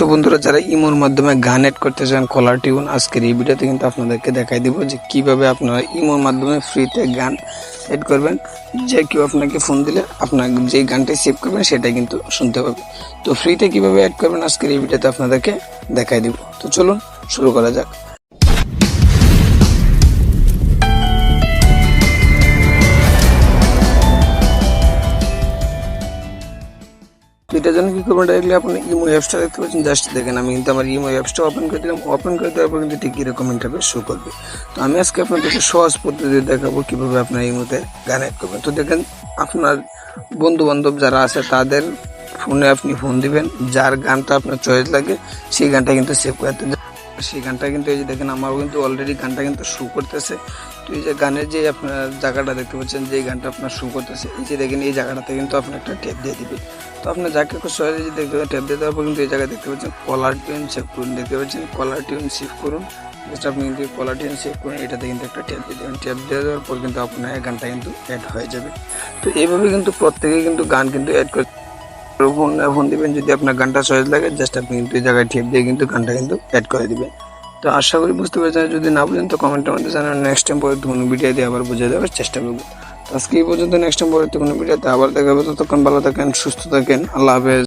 So বন্ধুরা, যারা ইমোর মাধ্যমে গান এড করতে চান কলার টিউন আজকের এই ভিডিওতে কিন্তু আপনাদেরকে দেখাই দিব যে কীভাবে আপনারা ইমোর মাধ্যমে ফ্রিতে গান এড করবেন। যে কেউ আপনাকে ফোন দিলে আপনার যে গানটি সেভ করবেন, সেটাই কিন্তু শুনতে পাবে। তো ফ্রিতে কীভাবে অ্যাড করবেন, আজকের এই ভিডিওতে আপনাদেরকে দেখাই দিব। তো চলুন, শুরু করা যাক। এটার জন্য কি করবেন ডাইরেক্টলি আপনি ইমো অ্যাপসটা দেখতে পাচ্ছেন জাস্ট দেখেন, আমি কিন্তু আমার ইমো অ্যাপসটা ওপেন করে দিলাম। ওপেন করে দেওয়ার পর কিন্তু ঠিক এরকম ইন্টারফেস শো করবে? তো আমি আজকে আপনাদেরকে সহজ পদ্ধতি দেখাবো কীভাবে আপনার ইমোতে গান অ্যাড করবেন। তো দেখেন, আপনার বন্ধু বান্ধব যারা আছে, তাদের ফোনে আপনি ফোন দিবেন, যার গানটা আপনার চয়েস লাগে, সেই গানটা কিন্তু সেভ করতে সেই গানটা কিন্তু এই যে দেখেন, আমারও কিন্তু অলরেডি গানটা কিন্তু শু করতেছে। তো এই যে গানের যে আপনার জায়গাটা দেখতে পাচ্ছেন, যে গানটা আপনার শু করতেছে, এই যে দেখেন, এই জায়গাটাতে কিন্তু আপনি একটা ট্যাপ দিয়ে দিবে। তো আপনার যাকে সহজে যে দেখতে ট্যাপ দিয়ে দেওয়ার পর কিন্তু এই জায়গায় দেখতে পাচ্ছেন কলার টিউন সেভ করুন, দেখতে পাচ্ছেন কলার টিউন সেভ করুন। জাস্ট আপনি কিন্তু কলার টিউন সেভ করুন, এটাতে কিন্তু একটা ট্যাপ দিয়ে দেবেন। ট্যাপ দিয়ে দেওয়ার পর কিন্তু আপনার গানটা কিন্তু অ্যাড হয়ে যাবে। তো এইভাবে কিন্তু প্রত্যেকে কিন্তু গান কিন্তু অ্যাড করে ফোন ফোন দিবেন, যদি আপনার গানটা সহজ লাগে জাস্ট আপনি কিন্তু এই জায়গায় ঠেপ দিয়ে কিন্তু গানটা কিন্তু অ্যাড করে দিবেন। তো আশা করি বুঝতে পেরেছেন, যদি না বুঝেন, তো কমেন্টের মধ্যে জানান। নেক্সট টাইম পরে কোনো ভিডিও দিয়ে আবার বুঝিয়ে দেওয়ার চেষ্টা করব। আজকে এই পর্যন্ত নেক্সট টাইম পরে কোনো ভিডিওতে আবার দেখা হবে। ততক্ষণ ভালো থাকেন, সুস্থ থাকেন। আল্লাহ হাফেজ।